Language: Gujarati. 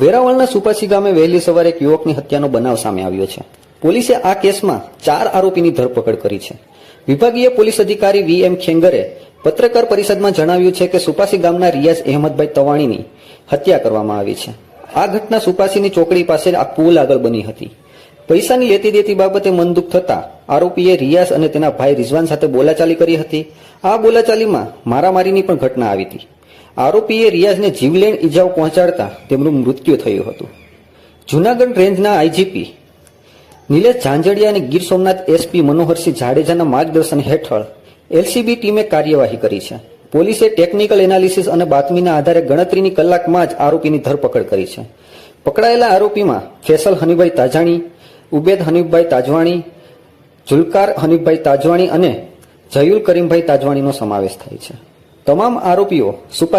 વેરાવળના સુપાસી ગામે વહેલી સવારે એક યુવકની હત્યાનો બનાવ સામે આવ્યો છે. પોલીસે આ કેસમાં ચાર આરોપીની ધરપકડ કરી છે. વિભાગીય પોલીસ અધિકારી વી એમ ખેંગરે પત્રકાર પરિષદમાં જણાવ્યું છે કે સુપાસી ગામના રિયાઝ અહેમદભાઈ તવાણીની હત્યા કરવામાં આવી છે. આ ઘટના સુપાસીની ચોકડી પાસે આ પુલ આગળ બની હતી. પૈસાની લેતી દેતી બાબતે મનદુખ થતા આરોપીએ રિયાઝ અને તેના ભાઈ રિઝવાન સાથે બોલાચાલી કરી હતી. આ બોલાચાલીમાં મારામારીની પણ ઘટના આવી હતી. આરોપીએ રિયાઝને જીવલેણ ઈજાઓ પહોંચાડતા તેમનું મૃત્યુ થયું હતું. જૂનાગઢ રેન્જના આઈજીપી નિલેશ ઝાંઝડિયા અને ગીર સોમનાથ એસપી મનોહરસિંહ જાડેજાના માર્ગદર્શન હેઠળ એલસીબી ટીમે કાર્યવાહી કરી છે. પોલીસે ટેકનિકલ એનાલિસિસ અને બાતમીના આધારે ગણતરીની કલાકમાં જ આરોપીની ધરપકડ કરી છે. પકડાયેલા આરોપીમાં ફેસલ હનીભાઈ તાજાણી, ઉબેદ હનીફભાઈ તાજવાણી, જુલકાર હનીફભાઈ તાજવાણી અને જયુલ કરીમભાઈ તાજવાણીનો સમાવેશ થાય છે. તમામ આરોપીઓ સુપા